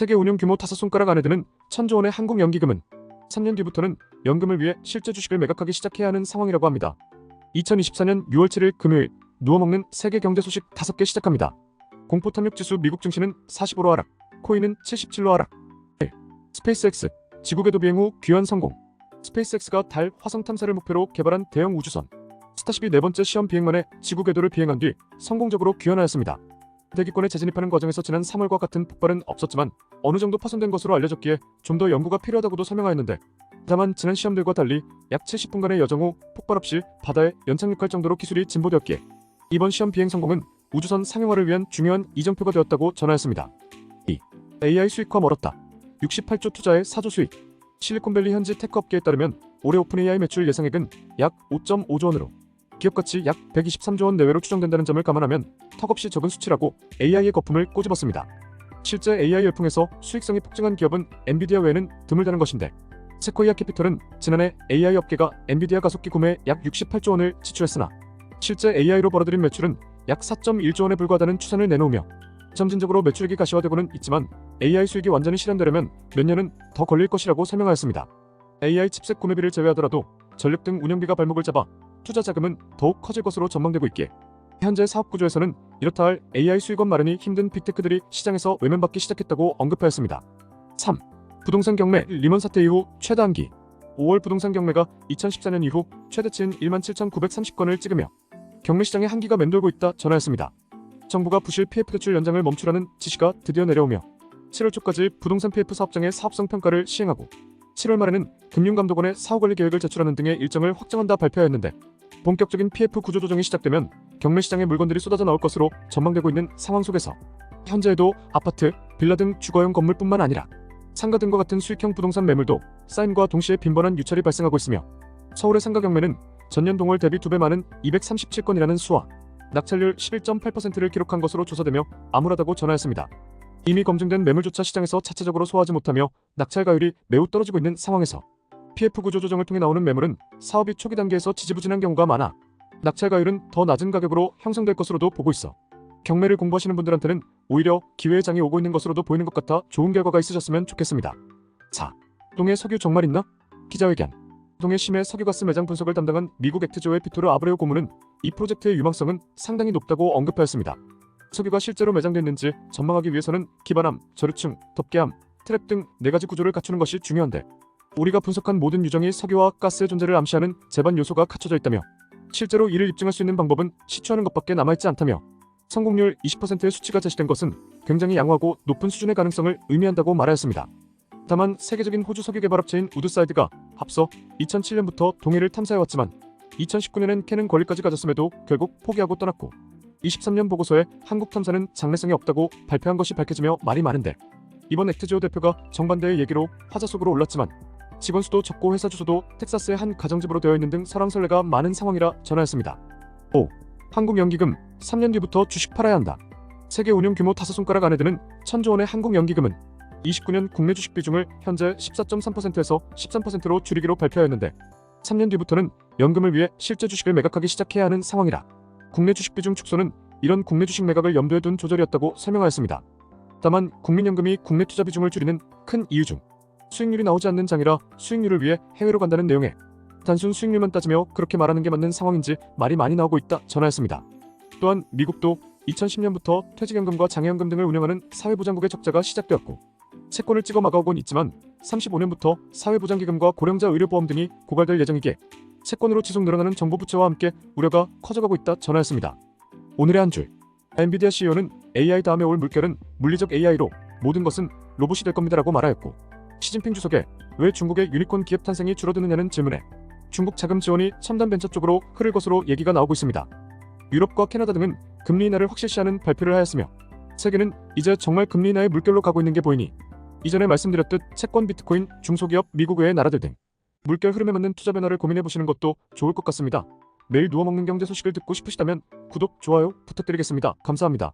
세계 운용 규모 다섯 손가락 안에 드는 천조 원의 한국 연기금은 3년 뒤부터는 연금을 위해 실제 주식을 매각하기 시작해야 하는 상황이라고 합니다. 2024년 6월 7일 금요일 누워먹는 세계 경제 소식 5개 시작합니다. 공포 탐욕 지수 미국 증시는 45로 하락, 코인은 77로 하락. 1. 스페이스X 지구 궤도 비행 후 귀환 성공. 스페이스X가 달 화성 탐사를 목표로 개발한 대형 우주선 스타쉽이 네 번째 시험 비행 만에 지구 궤도를 비행한 뒤 성공적으로 귀환하였습니다. 대기권에 재진입하는 과정에서 지난 3월과 같은 폭발은 없었지만 어느 정도 파손된 것으로 알려졌기에 좀 더 연구가 필요하다고도 설명하였는데 다만 지난 시험들과 달리 약 70분간의 여정 후 폭발 없이 바다에 연착륙할 정도로 기술이 진보되었기에 이번 시험 비행 성공은 우주선 상용화를 위한 중요한 이정표가 되었다고 전하였습니다. 2. AI 수익화 멀었다. 68조 투자의 4조 수익. 실리콘밸리 현지 테크 업계에 따르면 올해 오픈 AI 매출 예상액은 약 5.5조 원으로 기업 가치 약 123조 원 내외로 추정된다는 점을 감안하면 턱없이 적은 수치라고 AI의 거품을 꼬집었습니다. 실제 AI 열풍에서 수익성이 폭증한 기업은 엔비디아 외에는 드물다는 것인데 세코이아 캐피털은 지난해 AI 업계가 엔비디아 가속기 구매에 약 68조 원을 지출했으나 실제 AI로 벌어들인 매출은 약 4.1조 원에 불과하다는 추산을 내놓으며 점진적으로 매출액이 가시화되고는 있지만 AI 수익이 완전히 실현되려면 몇 년은 더 걸릴 것이라고 설명하였습니다. AI 칩셋 구매비를 제외하더라도 전력 등 운영비가 발목을 잡아 투자 자금은 더욱 커질 것으로 전망되고 있기에 현재 사업 구조에서는 이렇다 할 AI 수익원 마련이 힘든 빅테크들이 시장에서 외면받기 시작했다고 언급하였습니다. 3. 부동산 경매 리먼 사태 이후 최다 한기 5월 부동산 경매가 2014년 이후 최대치인 17,930건을 찍으며 경매 시장에 한기가 맴돌고 있다 전하였습니다. 정부가 부실 PF 대출 연장을 멈추라는 지시가 드디어 내려오며 7월 초까지 부동산 PF 사업장의 사업성 평가를 시행하고 7월 말에는 금융감독원에 사후관리 계획을 제출하는 등의 일정을 확정한다 발표하였는데 본격적인 PF 구조 조정이 시작되면 경매 시장에 물건들이 쏟아져 나올 것으로 전망되고 있는 상황 속에서 현재에도 아파트, 빌라 등 주거용 건물뿐만 아니라 상가 등과 같은 수익형 부동산 매물도 쌓임과 동시에 빈번한 유찰이 발생하고 있으며 서울의 상가 경매는 전년 동월 대비 2배 많은 237건이라는 수와 낙찰률 11.8%를 기록한 것으로 조사되며 암울하다고 전하였습니다. 이미 검증된 매물조차 시장에서 자체적으로 소화하지 못하며 낙찰가율이 매우 떨어지고 있는 상황에서 PF 구조 조정을 통해 나오는 매물은 사업이 초기 단계에서 지지부진한 경우가 많아 낙찰가율은 더 낮은 가격으로 형성될 것으로도 보고 있어 경매를 공부하시는 분들한테는 오히려 기회의 장이 오고 있는 것으로도 보이는 것 같아 좋은 결과가 있으셨으면 좋겠습니다. 자, 동해 석유 정말 있나? 기자회견 동해 심해 석유가스 매장 분석을 담당한 미국 액트조의 피토르 아브레오 고문은 이 프로젝트의 유망성은 상당히 높다고 언급하였습니다. 석유가 실제로 매장됐는지 전망하기 위해서는 기반함, 저류층, 덮개함, 트랩 등 네 가지 구조를 갖추는 것이 중요한데 우리가 분석한 모든 유정이 석유와 가스의 존재를 암시하는 제반 요소가 갖춰져 있다며 실제로 이를 입증할 수 있는 방법은 시추하는 것밖에 남아있지 않다며 성공률 20%의 수치가 제시된 것은 굉장히 양호하고 높은 수준의 가능성을 의미한다고 말하였습니다. 다만 세계적인 호주 석유 개발업체인 우드사이드가 앞서 2007년부터 동해를 탐사해왔지만 2019년엔 캐는 권리까지 가졌음에도 결국 포기하고 떠났고 23년 보고서에 한국 탐사는 장래성이 없다고 발표한 것이 밝혀지며 말이 많은데 이번 액트지오 대표가 정반대의 얘기로 화자 속으로 올랐지만 직원 수도 적고 회사 주소도 텍사스의 한 가정집으로 되어 있는 등 설왕설래가 많은 상황이라 전하였습니다. 5. 한국연기금 3년 뒤부터 주식 팔아야 한다. 세계 운용 규모 다섯 손가락 안에 드는 천조 원의 한국연기금은 29년 국내 주식 비중을 현재 14.3%에서 13%로 줄이기로 발표하였는데 3년 뒤부터는 연금을 위해 실제 주식을 매각하기 시작해야 하는 상황이라 국내 주식 비중 축소는 이런 국내 주식 매각을 염두에 둔 조절이었다고 설명하였습니다. 다만 국민연금이 국내 투자 비중을 줄이는 큰 이유 중 수익률이 나오지 않는 장이라 수익률을 위해 해외로 간다는 내용에 단순 수익률만 따지며 그렇게 말하는 게 맞는 상황인지 말이 많이 나오고 있다 전하였습니다. 또한 미국도 2010년부터 퇴직연금과 장애연금 등을 운영하는 사회보장국의 적자가 시작되었고 채권을 찍어 막아오곤 있지만 35년부터 사회보장기금과 고령자 의료보험 등이 고갈될 예정이기에 채권으로 지속 늘어나는 정부 부채와 함께 우려가 커져가고 있다 전하였습니다. 오늘의 한 줄. 엔비디아 CEO는 AI 다음에 올 물결은 물리적 AI로 모든 것은 로봇이 될 겁니다라고 말하였고 시진핑 주석의 왜 중국의 유니콘 기업 탄생이 줄어드느냐는 질문에 중국 자금 지원이 첨단 벤처 쪽으로 흐를 것으로 얘기가 나오고 있습니다. 유럽과 캐나다 등은 금리 인하를 확실시하는 발표를 하였으며 세계는 이제 정말 금리 인하의 물결로 가고 있는 게 보이니 이전에 말씀드렸듯 채권 비트코인, 중소기업, 미국 외의 나라들 등 물결 흐름에 맞는 투자 변화를 고민해 보시는 것도 좋을 것 같습니다. 매일 누워 먹는 경제 소식을 듣고 싶으시다면 구독, 좋아요 부탁드리겠습니다. 감사합니다.